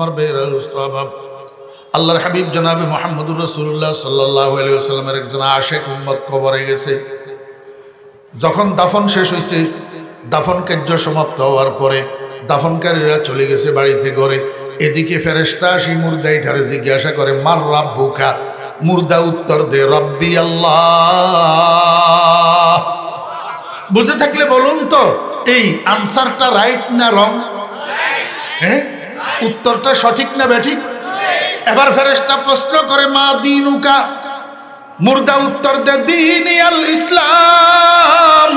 আমার বেহরাল মুস্তাহাব আল্লাহর হাবিব জনাবি মোহাম্মদুর রসুল্লাহ সাল্লাহ আলিয়াল্লামের একজন আশেক উম্মত কবরে গেছে। যখন দাফন শেষ হয়েছে দাফন কার্য সমাপ্ত হওয়ার পরে দাফনকারীরা চলে গেছে বাড়িতে ঘরে। এদিকে ফেরেস্তা আসি মুর্দাই ধারে জিজ্ঞাসা করে, মার রাব্বুকা? মুর্দা উত্তর দে রব্বি আল্লাহ। বুঝে থাকলে বলুন তো, এই আনসারটা রাইট না রং হ্যাঁ? উত্তরটা সঠিক না ব্যাঠিক এবার ফেরেস্তা প্রশ্ন করে, মা দিনুকা? মুর্দা উত্তর দে দিন ইসলাম।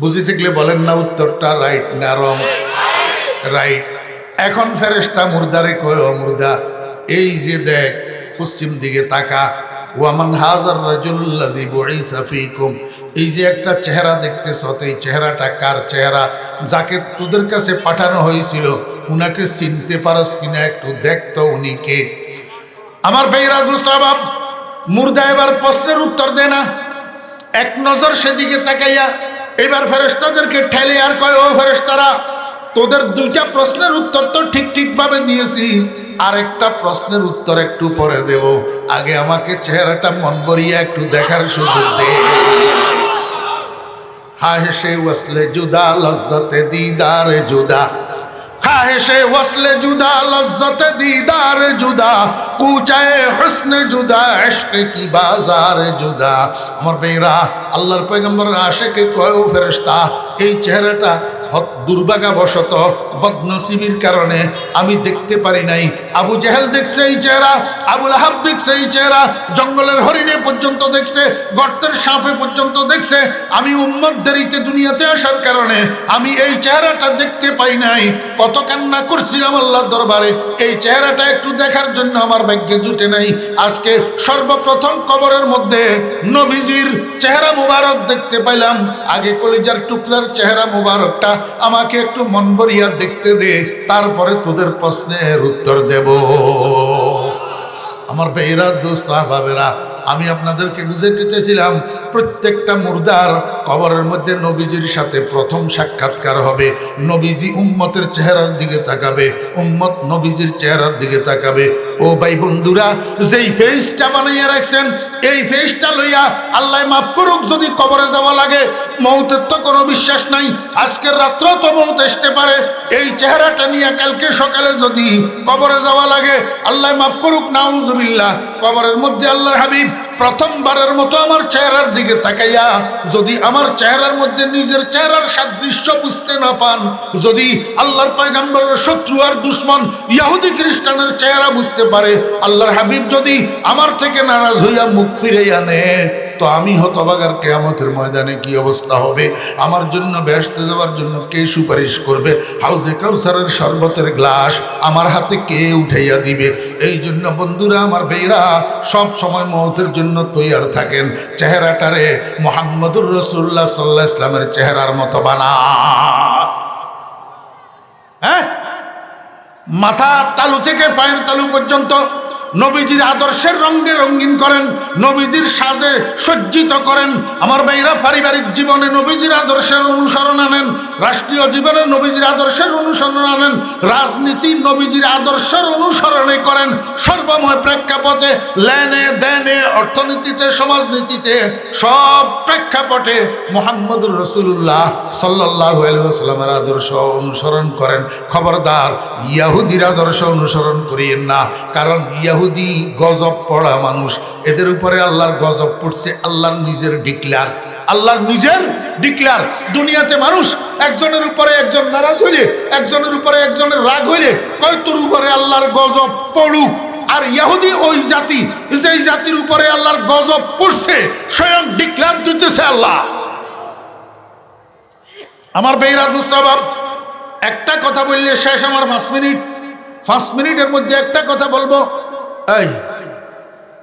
বুঝি থাকলে বলেন না উত্তরটা রাইট না রং রাইট এখন ফেরেস্তা মুর্দারে কয় মুর্দা, এই যে দেখ, পশ্চিম দিকে তাকা। ওয়ামান হাজার রাজুল্লাযী বুইসা ফীকুম। এই যে একটা চেহারা দেখতেছ তো এই চেহারাটা কার চেহারা? যাকে তোদের কাছে পাঠানো হয়েছিল, উনাকে চিনতে পারস কিনা একটু দেখতো উনি কে। আমার বেইরা দুস্তাবাব মুর্দা এবার প্রশ্নের উত্তর দে না। এক নজর সেদিকে তাকাইয়া, এবার ফেরেস্তাদেরকে ঠেলে আর কয়, ও ফেরেস্তারা তোদের দুইটা প্রশ্নের উত্তর তো ঠিক ঠিকভাবে দিয়েছি। আর একটা প্রশ্নের উত্তর একটু পরে দেব। আগে আমাকে চেহারাটা মন ভরিয়া একটু দেখার সুযোগ দে। খাহেশে ওয়াসলে জুদা, লজ্জতে দিদার জুদা। খাহেশে ওয়াসলে জুদা, লজ্জতে দিদার জুদা। কুচায়ে হুসনে জুদা ইশক কি বাজার জুদা। আমার বেরা আল্লাহর পয়গম্বরের আশেকে কয় ও ফেরেশতা, এই চেহারাটা হত- দুর্ভাগ্যবশত বদনসিবির কারণে আমি দেখতে পারি নাই। আবু জেহেল দেখছে এই চেহারা আবুল আহাব দেখছে এই চেহারা, জঙ্গলের হরিণে পর্যন্ত দেখছে, গর্তের সাপে পর্যন্ত দেখছে। আমি উম্মত দেরিতে দুনিয়াতে আসার কারণে আমি এই চেহারাটা দেখতে পাই নাই। কত কান্না করছিলাম আল্লাহর দরবারে। এই চেহারাটা একটু দেখার জন্য আমার ভাগ্যে জুটে নাই। আজকে সর্বপ্রথম কবরের মধ্যে নবীজির চেহারা মুবারক দেখতে পাইলাম। আগে কলিজার টুকরার চেহারা মুবারকটা আমাকে একটু মন ভরিয়া দেখতে দে, তারপরে তোদের প্রশ্নের উত্তর দেব। আমার বেহরা দোস্ত বাবেরা আমি আপনাদেরকে বুঝাইতে চেয়েছিলাম প্রত্যেকটা মুর্দার কবরের মধ্যে নবীজির সাথে প্রথম সাক্ষাৎকার হবে। নবীজি উম্মতের চেহারার দিকে তাকাবে, উম্মত নবীজির চেহারার দিকে তাকাবে। ও ভাই বন্ধুরা, যেই ফেসটা বানাইয়া রাখছেন, এই ফেসটা লইয়া আল্লাহ মাফ করুক, যদি কবরে যাওয়া লাগে, মৌতের তো কোনো বিশ্বাস নাই। আজকের রাত্র তো মৌত আসতে পারে। এই চেহারাটা নিয়ে কালকে সকালে যদি কবরে যাওয়া লাগে, আল্লাহ মাফ করুক, নাউজুবিল্লাহ। কবরের মধ্যে আল্লাহর হাবিব প্রথমবারের মতো আমার চেহারার দিকে তাকাইয়া, যদি আমার চেহারার মধ্যে নিজের চেহারার সাদৃশ্য বুঝতে না পান, যদি আল্লাহর পায়গাম্বরের শত্রু আর দুশ্মন ইয়াহুদি খ্রিস্টানের চেহারা বুঝতে পারে, আল্লাহর হাবিব যদি আমার থেকে নারাজ হইয়া মুখ ফিরে আনে তো আমি হতবাগার কেয়ামতের ময়দানে কি অবস্থা হবে? আমার জন্য ব্যস্ত যাওয়ার জন্য কে সুপারিশ করবে? হাউজে কাউসারের শরবতের গ্লাস আমার হাতে কে উঠাইয়া দিবে? এই জন্য বন্ধুরা, আমার বেয়েরা সব সময় মৌতের জন্য তৈয়ার থাকেন। চেহারাটারে মোহাম্মদুর রসুল্লাহ সাল্লাহ ইসলামের চেহারার মতো বানা। হ্যাঁ? মাথা তালু থেকে পায়ের তালু পর্যন্ত নবীজির আদর্শের রঙে রঙিন করেন, নবীজির সাজে সজ্জিত করেন। আমার ভাইরা পারিবারিক জীবনে নবীজির আদর্শের অনুসরণ আনেন, রাষ্ট্রীয় জীবনে নবীজির আদর্শের অনুসরণ আনেন, রাজনীতি নবীজির আদর্শের অনুসরণে করেন। সর্বময় প্রেক্ষাপটে লেনে দেনে, অর্থনীতিতে, সমাজনীতিতে, সব প্রেক্ষাপটে মোহাম্মদুর রসুল্লাহ সাল্লাহ সাল্লামের আদর্শ অনুসরণ করেন। খবরদার, ইয়াহুদির আদর্শ অনুসরণ করিয়েন না, কারণ ইয়াহুদি গজব পড়া মানুষ, এদের উপরে আল্লাহর গজব পড়ছে, আল্লাহর নিজের ডিক্লার আল্লাহর নিজের ডিক্লার দুনিয়াতে মানুষ একজনের উপরে একজন নারাজ হইলে, একজনের উপরে একজনের রাগ হইলে, কয় তোর উপরে আল্লাহর গজব পড়ুক? আর ইয়াহুদি ওই জাতি, যেই জাতির উপরে আল্লাহর গজব পড়ছে, স্বয়ং ডিক্লার দিতেছে আল্লাহ। আমার বেইরা দুস্তাবাব একটা কথা বললে শেষ আমার পাঁচ মিনিট। পাঁচ মিনিটের মধ্যে একটা কথা বলব।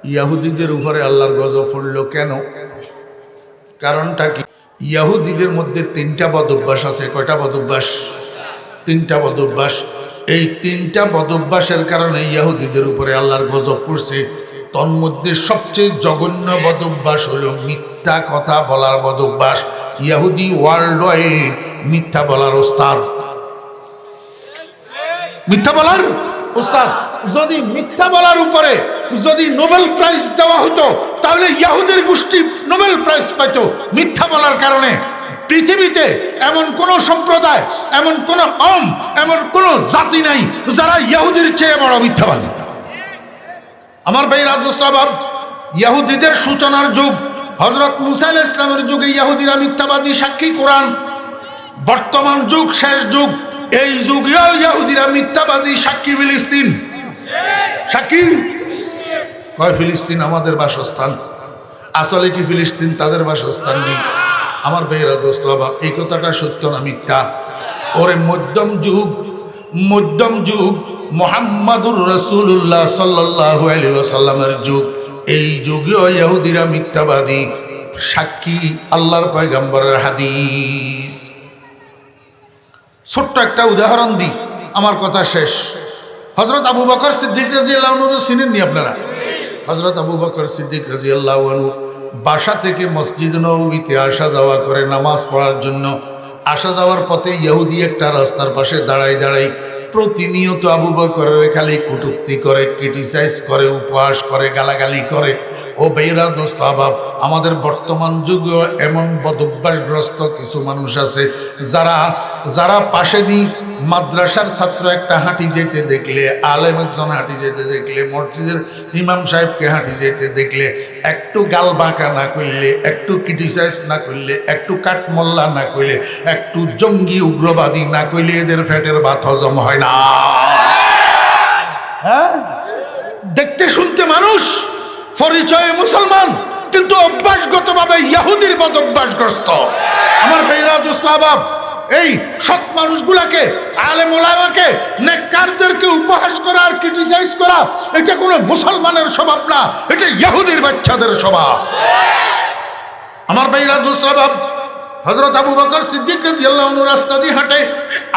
ইয়াহুদিদের উপরে আল্লাহর গজব পড়ল কেন? কারণটা কি? ইয়াহুদিদের মধ্যে তিনটা বদভ্যাস আছে। কয়টা বদভ্যাস? তিনটা বদভ্যাস। এই তিনটা বদভ্যাসের কারণে ইয়াহুদিদের উপরে আল্লাহর গজব পড়ছে। তন্মধ্যে সবচেয়ে জঘন্য বদভ্যাস হলো মিথ্যা কথা বলার বদভ্যাস। ইয়াহুদি ওয়ার্ল্ড ওয়াইড মিথ্যা বলার ওস্তাদ। মিথ্যা বলার উস্তাদ যদি মিথ্যা বলার উপরে যদি নোবেল প্রাইজ দেওয়া হতো, তাহলে ইয়াহুদের গোষ্ঠী নোবেল প্রাইজ পাইত। মিথ্যা বলার কারণে পৃথিবীতে এমন কোন সম্প্রদায়, এমন কোন কম, এমন কোন জাতি নাই যারা ইয়াহুদির চেয়ে বড় মিথ্যাবাদী। আমার ভাইরা দোস্তাবাব ইয়াহুদিদের সূচনার যুগ হজরত মুসা আলাইহিস ইসলামের যুগে ইয়াহুদিরা মিথ্যাবাদী সাক্ষী কোরআন। বর্তমান যুগ, শেষ যুগ, এই যুগেও ইয়াহুদিরা মিথ্যাবাদী সাক্ষী ফিলিস্তিন। সাক্ষী কয়, ফিলিস্তিন আমাদের বাসস্থান? আসলে কি ফিলিস্তিন তাদের বাসস্থান নেই? আমার বেয়েরা দোস্ত, বাবা, এই কথাটা সত্য না মিথ্যা? ওরে মধ্যম যুগ মধ্যম যুগ, মোহাম্মদুর রসুল্লাহ সাল্লাহ আলী যুগ। এই যুগেও ইহুদিরা মিথ্যাবাদী। সাক্ষী, আল্লাহর পয়গাম্বরের হাদিস। ছোট্ট একটা উদাহরণ দিই, আমার কথা শেষ। হজরত আবু বকর সিদ্দিক রাজি আল্লাহ চিনেননি আপনারা? হজরত আবু বকর সিদ্দিক রাজি আল্লাহ বাসা থেকে মসজিদ নবীতে আসা যাওয়া করে নামাজ পড়ার জন্য। আসা যাওয়ার পথে ইহুদি একটা রাস্তার পাশে দাঁড়াই দাঁড়াই প্রতিনিয়ত আবু বকরের খালি কুটুক্তি করে ক্রিটিসাইজ করে, উপহাস করে, গালাগালি করে। ও বেইরা দোস্ত আবাব আমাদের বর্তমান যুগে এমন বদভ্যাসগ্রস্ত কিছু মানুষ আছে, যারা যারা পাশে দিই মাদ্রাসার ছাত্র একটা হাঁটি যেতে দেখলে, আলেম একজন হাঁটি যেতে দেখলে, মসজিদের ইমাম সাহেবকে হাঁটি যেতে দেখলে, একটু গাল বাঁকা না করলে, একটু ক্রিটিসাইজ না করলে, একটু কাঠমল্লা না করলে, একটু জঙ্গি উগ্রবাদী না করলে এদের ফ্যাটের ভাত হজম হয় না। হ্যাঁ? দেখতে শুনতে মানুষ? পরিচয়ে মুসলমান, কিন্তু অভ্যাসগতভাবে ইয়াহুদির মত অভ্যাসগ্রস্ত। আমার বেইরা দোস্ত, আবাব, এই সৎ মানুষগুলাকে আলেম ওলামাকে নেককারদেরকে উপহাস করা ক্রিটিসাইজ করা, এটা কোনো মুসলমানের স্বভাব না, এটা ইয়াহুদির বাচ্চাদের স্বভাব। আমার ভাইরা আবাব হজরত আবু বকর সিদ্দিক রাদিয়াল্লাহু আনহু রাস্তা দিয়ে হাঁটে,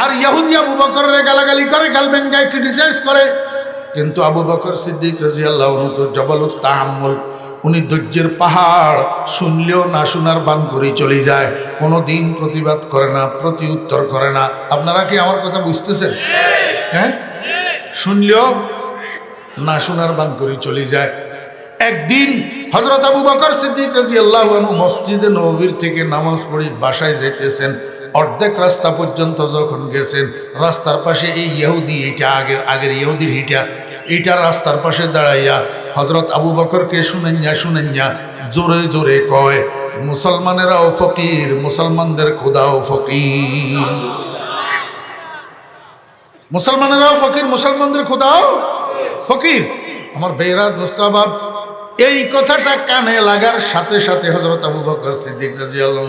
আর ইহুদি আবু বকরের গালাগালি করে গালবেঙ্গায় ক্রিটিসাইজ করে। কিন্তু আবু বকর সিদ্দিক রাদিয়াল্লাহু আনহু তো জবলুত তাহাম্মুল উনি ধৈর্যের পাহাড় শুনলেও না শোনার বান করে চলে যায়। কোনো দিন প্রতিবাদ করে না প্রতি উত্তর করে না। আপনারা কি আমার কথা বুঝতেছেন? হ্যাঁ? শুনলেও না শোনার বান করে চলে যায়। একদিন হজরত আবু বকর সিদ্দিক রাজি আল্লাহ মসজিদে নবীর থেকে নামাজ পড়ে বাসায় যেতেছেন। অর্ধেক রাস্তা পর্যন্ত যখন গেছেন, রাস্তার পাশে এই ইহুদি এইটা আগের আগের ইহুদির হিটা এইটা রাস্তার পাশে দাঁড়াইয়া হজরত আবু বকরকে শুনেন যা শুনেন যা জোরে জোরে কয়, মুসলমানেরাও ফকির, মুসলমানদের খোদাও ফকির। মুসলমানেরাও ফকির, মুসলমানদের খোদাও ফকির। আমার বেরা দোস্তাবাব এই কথাটা কানে লাগার সাথে সাথে হজরত আবু বকর সিদ্দিক রাজিয়াল্লাহ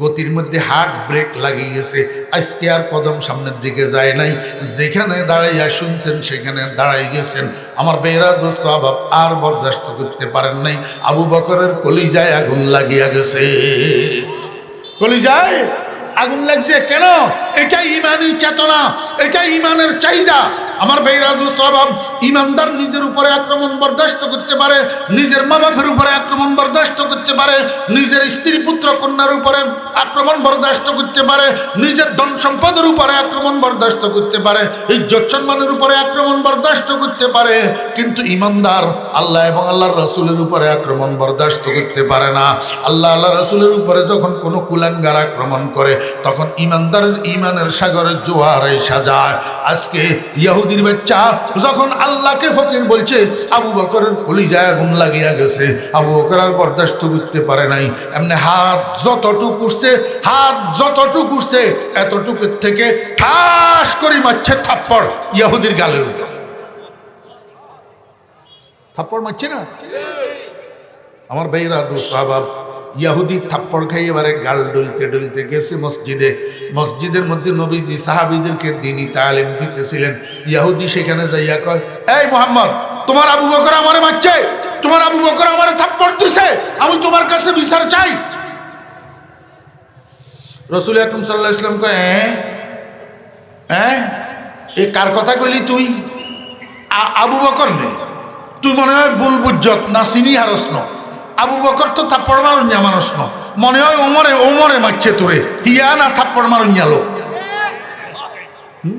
গতির মধ্যে হার্ট ব্রেক লাগিয়ে গেছে আজকে আর কদম সামনের দিকে যায় নাই। যেখানে দাঁড়াইয়া শুনছেন, সেখানে দাঁড়াই গেছেন। আমার বেরা দোস্ত আবাব আর বরদাস্ত করতে পারেন নাই। আবু বকরের কলিজায় আগুন লাগিয়া গেছে। কলিজায় আগুন লাগছে কেন? এটা ইমানি চেতনা, এটা ইমানের চাহিদা। আমার বেইরা দুস্তবাব ইমানদার নিজের উপরে আক্রমণ বরদাস্ত করতে পারে, নিজের মা বাপের উপরে আক্রমণ বরদাস্ত করতে পারে, নিজের স্ত্রী পুত্র কন্যার উপরে আক্রমণ বরদাস্ত করতে পারে, নিজের ধন সম্পদের উপরে আক্রমণ বরদাস্ত করতে পারে, ইজ্জত সম্মানের উপরে আক্রমণ বরদাস্ত করতে পারে, কিন্তু ইমানদার আল্লাহ এবং আল্লাহর রসুলের উপরে আক্রমণ বরদাস্ত করতে পারে না। আল্লাহ আল্লাহ রসুলের উপরে যখন কোনো কুলাঙ্গার আক্রমণ করে, তখন ইমানদারের ইমানের সাগরের জোয়ার এসা যায় আজকে ইহুদির বাচ্চা, যখন আল্লাহকে ফকির বলছে, আবু বকরের কলিজায় আগুন লাগিয়া গেছে। আবু বকর আর বরদাস্ত করতে পারে নাই। এমনি হাত যতটুকু উঠছে, হাত যতটুকু উঠছে, এতটুকুর থেকে ঠাস করে মারছে থাপ্পড় ইয়াহুদির গালের উপর। থাপ্পড় মারছে না? আমার ভাইরা দোস্ত ইয়াহুদি থাপ্পড় খাই এবারে গাল ডলতে ডলতে গেছে মসজিদে। মসজিদের মধ্যে নবীজি, সাহাবিদেরকে দিনই তালিম দিতেছিলেন। ইয়াহুদি সেখানে যাইয়া কয়, এই মোহাম্মদ, তোমার আবু বকর আমারে মারছে, তোমার আবু বকর আমারে থাপ্পড় দিছে, আমি তোমার কাছে বিচার চাই। রসুল আকরম সাল্লাহ ইসলাম কয় হ্যাঁ হ্যাঁ এ কার কথা কইলি তুই? আবু বকর নে। তুই মনে হয় বুল বুজ্জত না চিনি হারস আবু বকর তো থাপ্পড় মারুঞ্জা মানুষ ন মনে হয় ওমরে ওমরে মারছে তোরে। হিয়া না থাপ্পড় মারুঞ্জা লোক হুম?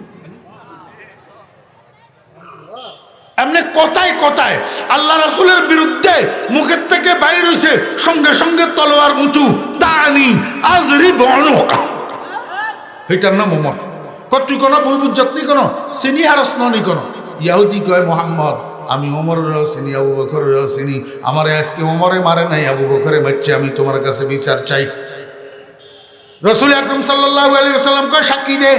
কথায় কথায় আল্লাহ রাসুলের বিরুদ্ধে মুখের থেকে বাইর হয়েছে সঙ্গে সঙ্গে তলোয়ার উঁচু, তানি আজরি বর্ণকা এটার নাম ওমর। কত তুই কোনো ভুল বুঝছত নি কোনো চিনি হারস নি কোনো। ইয়াহুদি কয় মোহাম্মদ। আমি ওমরেরও চিনি আবু বকরেরও চিনি আমার আজকে ওমরে মারে নাই, আবু বকরে মারছে, আমি তোমার কাছে বিচার চাই। রসুল আকরম সাল্লাহ আলী সাল্লাম কয়, সাক্ষী দে।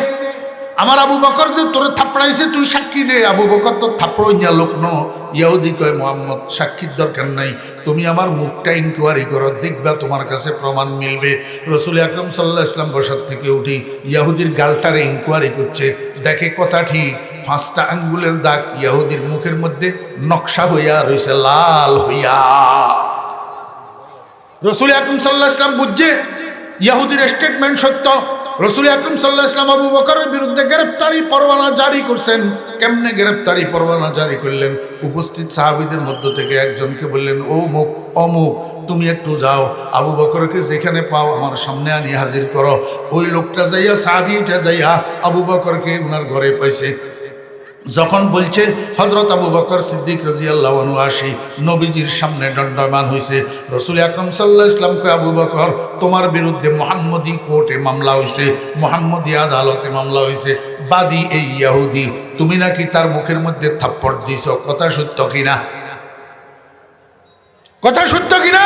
আমার আবু বকর যে তোর থাপড়াইছে, তুই সাক্ষী দে। আবু বকর তোর থাপড়ইয়া লোক ন ইয়াহুদি কয়, মোহাম্মদ, সাক্ষীর দরকার নাই। তুমি আমার মুখটা ইনকোয়ারি করো, দেখবা তোমার কাছে প্রমাণ মিলবে। রসুল আকরম সাল্লাহ ইসলাম বসার থেকে উঠি, ইয়াহুদির গালটারে ইনকোয়ারি করছে। দেখে কথা ঠিক। পাঁচটা আঙ্গুলের দাগ ইয়াহুদির মুখের মধ্যে নকশা হইয়া রয়েছে লাল হইয়া। রসুল আকরম সাল্লাহ ইসলাম বুঝছে, ইয়াহুদির স্টেটমেন্ট সত্য। রসুল আকরম সাল্লাহ ইসলাম আবু বকরের বিরুদ্ধে গ্রেপ্তারি পরোয়ানা জারি করছেন। কেমনে গ্রেপ্তারি পরোয়ানা জারি করলেন? উপস্থিত সাহাবিদের মধ্য থেকে একজনকে বললেন, ও মুখ, অমুক, তুমি একটু যাও। আবু বকরকে যেখানে পাও আমার সামনে আনি হাজির করো। ওই লোকটা যাইয়া, সাহাবিটা যাইয়া আবু বকরকে ওনার ঘরে পাইছে। যখন বলছে হজরত আবু বকর সিদ্দিক রাজি আল্লাহ আসি, নবীজির সামনে দণ্ডমান হয়েছে রসুল আকরম সাল্লাহ ইসলামকে আবু বকর, তোমার বিরুদ্ধে মোহাম্মদী কোর্টে মামলা হয়েছে মোহাম্মদী আদালতে মামলা হয়েছে বাদী এই ইয়াহুদি, তুমি নাকি তার মুখের মধ্যে থাপ্পড় দিছ, কথা সত্য কিনা? কথা সত্য কিনা?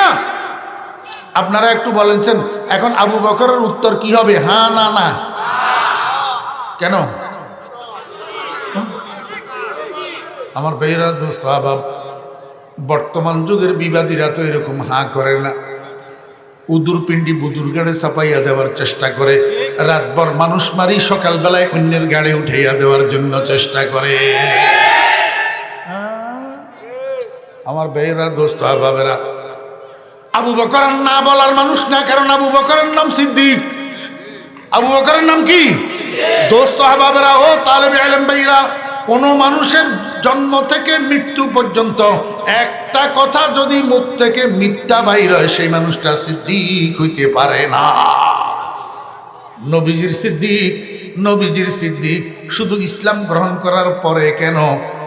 আপনারা একটু বলেনছেন এখন আবু বকরের উত্তর কি হবে? হ্যাঁ না না। কেন? আমার বেহরা দোস্ত আবাব বর্তমান যুগের বিবাদীরা তো এরকম হাঁ করে না। উদুর পিণ্ডি বুদুর গাড়ে চাপাইয়া দেওয়ার চেষ্টা করে। রাতভর মানুষ মারি সকালবেলায় অন্যের গাড়ি উঠাইয়া দেওয়ার জন্য চেষ্টা করে। আমার বেহরা দোস্ত, আবাবেরা, আবু বকরের না বলার মানুষ না, কারণ আবু বকরের নাম সিদ্দিক। আবু বকরের নাম কি? দোস্ত আহবাবেরা ও তালেবে আলম ভাইরা কোনো মানুষের জন্ম থেকে মৃত্যু পর্যন্ত একটা কথা যদি মুখ থেকে মিথ্যা বাইর হয়, সেই মানুষটা সিদ্দিক হইতে পারে না। নবীজির সিদ্দিক নবীজির সিদ্দিক, শুধু ইসলাম গ্রহণ করার পরে কেন?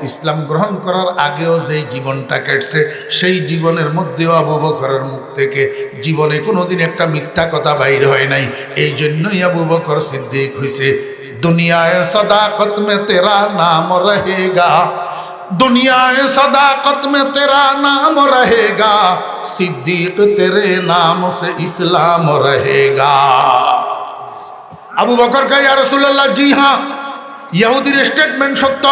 ইসলাম গ্রহণ করার আগেও যেই জীবনটা কেটছে, সেই জীবনের মধ্যেও আবু বকরের মুখ থেকে জীবনে কোনোদিন একটা মিথ্যা কথা বাইর হয় নাই। এই জন্যই আবু বকর সিদ্দিক হয়েছে দুনিয়ায় সদাকত মে তেরা নাম রহেগা दुनियाए सदाकत में तेरा नाम रहेगा सिद्दीक तेरे नाम से इस्लाम रहेगा আবু বকর কা ইয়া রাসূলুল্লাহ জি হ্যাঁ ইহুদির স্টেটমেন্ট সত্য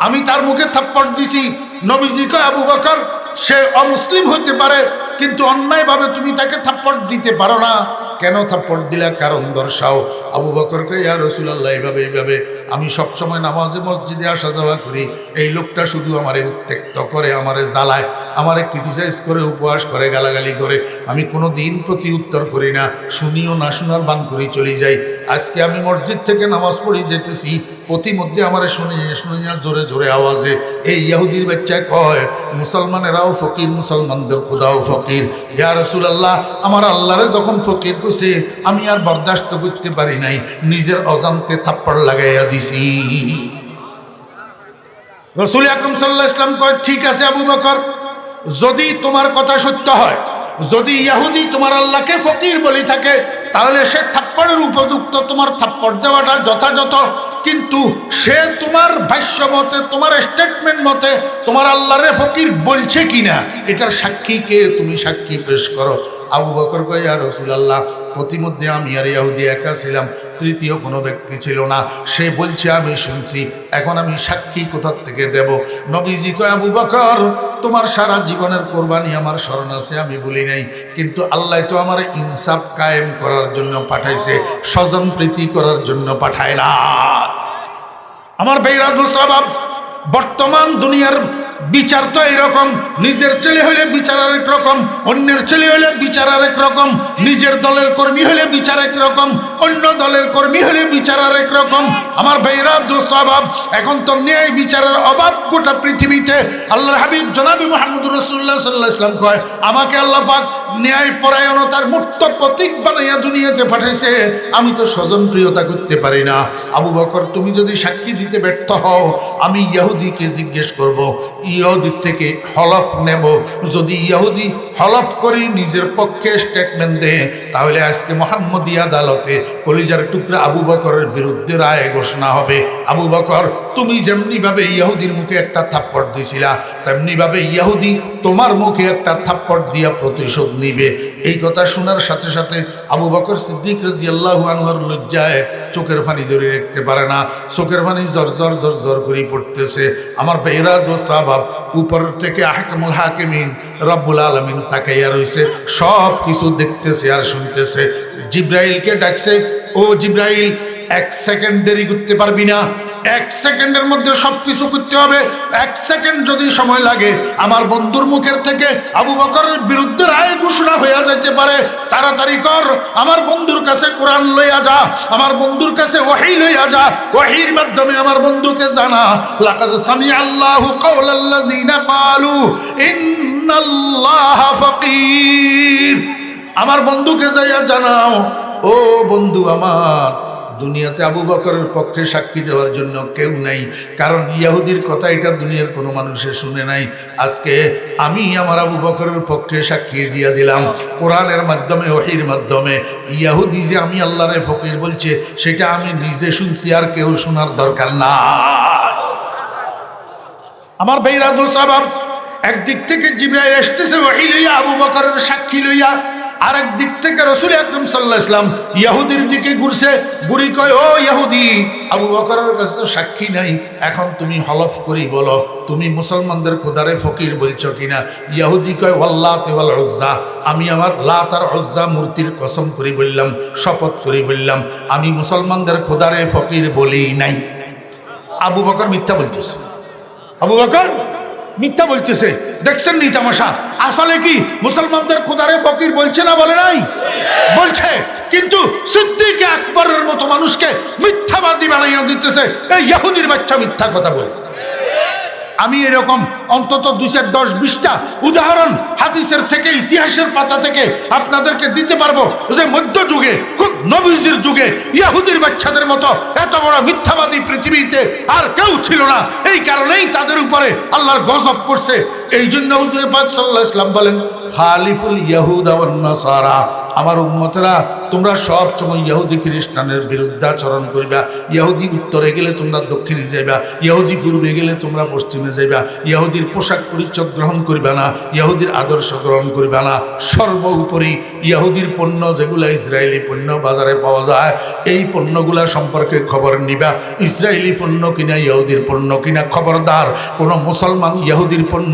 আমি তার মুখে থাপ্পড় দিছি নবীজি কয় আবু বকর সে অমুসলিম হতে পারে কিন্তু অন্যায়ভাবে তুমি তাকে থাপ্পড় দিতে পারো না কেন থাপ্পড় দিলা? কারণ দর্শাও। আবু বকরকে, ইয়া রসুলাল্লাহ, এইভাবে এইভাবে আমি সবসময় নামাজে মসজিদে আসা যাওয়া করি। এই লোকটা শুধু আমারে উত্তেক্ত করে, আমারে জ্বালায়, আমারে ক্রিটিসাইজ করে, উপহাস করে, গালাগালি করে। আমি কোনো দিন প্রতি উত্তর করি না। শুনিও না, শোনার বান করি চলে যাই। আজকে আমি মসজিদ থেকে নামাজ পড়ি যেতেছি প্রতিমধ্যে আমারে শুনে শুনে না জোরে জোরে আওয়াজে, এই ইয়াহুদির বাচ্চা কয়, মুসলমানেরাও ফকির, মুসলমানদের খোদাও ফকির। ইয়া রসুলাল্লাহ, আমার আল্লাহরে যখন ফকির কুছে আমি আর বরদাস্ত করতে পারি নাই, নিজের অজান্তে থাপ্পড় লাগাইয়া দিছি। রসুল আকরম সাল্লাহ ইসলাম কয়, ঠিক আছে আবু বকর, যদি তোমার কথা সত্য হয়, যদি ইয়াহুদি তোমার আল্লাহকে ফকির বলি থাকে, তাহলে সে থাপ্পড়ের উপযুক্ত তোমার থাপ্পড় দেওয়াটা যথাযথ। কিন্তু সে তোমার ভাষ্য মতে, তোমার স্টেটমেন্ট মতে, তোমার আল্লাহরে ফকির বলছে কিনা, এটার সাক্ষী কে তুমি সাক্ষী পেশ করো? আবু বকর কয়া রসুল আল্লাহ প্রতিমধ্যে আমি আর ইয়াহুদি একা ছিলাম, তৃতীয় কোনো ব্যক্তি ছিল না। সে বলছে, আমি শুনছি, এখন আমি সাক্ষী কোথার থেকে দেব? নবীজি কয়, আবু বকর, তোমার সারা জীবনের কোরবানি আমার স্মরণ আছে, আমি বলি নাই। কিন্তু আল্লাহ তো আমার ইনসাফ কায়েম করার জন্য পাঠাইছে, স্বজন প্রীতি করার জন্য পাঠায় না। আমার বেইরা দুস্তাবাব বর্তমান দুনিয়ার বিচার তো এরকম নিজের ছেলে হলে বিচার আরেক রকম, অন্যের ছেলে হলে বিচার আরেক রকম, নিজের দলের কর্মী হলে বিচার এক রকম, অন্য দলের কর্মী হলে বিচার আরেক রকম। আমার ভাইরা দোস্ত অভাব এখন তো ন্যায় বিচারের অভাব গোটা পৃথিবীতে। আল্লাহ হাবিব জনাবি মোহাম্মদ রসুল্লাহ সাল্লাহ ইসলাম কয়, আমাকে আল্লাহ পাক ন্যায় পরায়ণতার মূর্ত প্রতীক বানাইয়া দুনিয়াতে পাঠাইছে। আমি তো স্বজন প্রিয়তা করতে পারি না। আবু বকর, তুমি যদি সাক্ষী দিতে ব্যর্থ হও, আমি ইয়াহুদিকে জিজ্ঞেস করব। ইহুদির থেকে হলফ নেব। যদি ইহুদি হলফ করি, নিজের পক্ষে স্টেটমেন্ট দেয় তাহলে আজকে মোহাম্মদী আদালতে কলিজার টুকরা আবু বকরের বিরুদ্ধে রায় ঘোষণা হবে। আবু বকর, তুমি যেমনিভাবে ইয়াহুদির মুখে একটা থাপ্পড় দিছিলা, তেমনিভাবে ইয়াহুদি তোমার মুখে একটা থাপ্পড় দিয়া প্রতিশোধ নিবে। এই কথা শোনার সাথে সাথে আবু বকর সিদ্দিক রাজিয়াল্লাহু আনহুর লজ্জায় চোখের পানি ধরে রাখতে পারে না। চোখের পানি জর জর জর জর করে পড়তেছে। আমার বেহরা দোস্ত আবাব উপর থেকে আহকামুল হাকিমিন রব্বুল আলমিন তাকাইয়া রয়েছে সব কিছু দেখতেছে আর শুনতেছে। জিব্রাইলকে ডাকছে, ও জিব্রাইল, এক সেকেন্ড দেরি করতে পারবি না। এক সেকেন্ডের মধ্যে সবকিছু করতে হবে। এক সেকেন্ড যদি সময় লাগে, আমার বন্ধুর মুখের থেকে আবু বকরের বিরুদ্ধে রায় ঘোষণা হয়ে যেতে পারে। তাড়াতাড়ি কর, আমার বন্ধুর কাছে কোরআন লইয়া যা, আমার বন্ধুর কাছে ওয়াহি লইয়া যা। ওয়াহির মাধ্যমে আমার বন্ধুকে জানা, লাকাদ সামি আল্লাহু কাওলাল্লাযিনা ক্বালু ফাকির আমার বন্ধুকে যাইয়া জানাও, ও বন্ধু আমার, দুনিয়াতে আবু বকরের পক্ষে সাক্ষী দেওয়ার জন্য কেউ নাই, কারণ ইয়াহুদির কথা এটা দুনিয়ার কোনো মানুষে শুনে নাই। আজকে আমি আমার আবু বকরের পক্ষে সাক্ষী দিয়ে দিলাম। কোরআনের মাধ্যমে, ওহির মাধ্যমে, ইয়াহুদি যে আমি আল্লাহরে ফকির বলছে, সেটা আমি নিজে শুনছি আর কেউ শোনার দরকার না আমার ভাইরা, দোস্ত আবাব একদিক থেকে জিব্রাইল আসতেছে ওহি লইয়া, আবু বকরের সাক্ষী লইয়া আর দিক থেকে রসুল আকরম সাল্লাহ ইসলাম ইয়াহুদির দিকে ঘুরছে, বুড়ি কয়, ও ইয়াহুদি, আবু বকরের কাছে তো সাক্ষী নাই, এখন তুমি হলফ করি বলো, তুমি মুসলমানদের খোদারে ফকির বলছো কিনা? ইয়াহুদি কয়, ওয়াল্লাহ তেওয়াল হজ্জা আমি আমার লাত আর হজ্জা মূর্তির কসম করি বললাম, শপথ করি বললাম, আমি মুসলমানদের খোদারে ফকির বলি নাই। আবু বকর মিথ্যা বলতেছে। আবু বকর? মিথ্যা বলতেছে। দেখছেন নি তামাশা? আসলে কি মুসলমানদের খুদারে ফকির বলছে না বলে নাই? বলছে। কিন্তু সিদ্দিক আকবরের মতো মানুষকে মিথ্যাবাদী বানাইয়া দিতেছে। এই ইয়াহুদির বাচ্চা মিথ্যা কথা বলে। আমি এরকম অন্তত দুশের দশ বিশটা উদাহরণ হাদিসের থেকে, ইতিহাসের পাতা থেকে আপনাদেরকে দিতে পারব যে মধ্যযুগে খুব নবীজির যুগে, ইয়াহুদির বাচ্চাদের মতো এত বড় মিথ্যাবাদী পৃথিবীতে আর কেউ ছিল না। এই কারণেই তাদের উপরে আল্লাহর গজব করছে এই জন্য হুজুরে পাক সাল্লাহ ইসলাম বলেন, খালিফুল ইয়াহুদ আমার উম্মতেরা, তোমরা সব সময় ইহুদি খ্রিস্টানের বিরুদ্ধাচরণ করবা। ইহুদি উত্তরে গেলে তোমরা দক্ষিণে যাইবা ইহুদি পূর্বে গেলে তোমরা পশ্চিমে যাইবা। ইহুদির পোশাক পরিচ্ছদ গ্রহণ করবা না ইহুদির আদর্শ গ্রহণ করিবা না। সর্বোপরি ইহুদির পণ্য যেগুলা ইসরায়েলি পণ্য বাজারে পাওয়া যায়, এই পণ্যগুলা সম্পর্কে খবর নিবা। ইসরায়েলি পণ্য কিনা ইহুদির পণ্য কিনা, খবরদার। কোনো মুসলমান ইহুদির পণ্য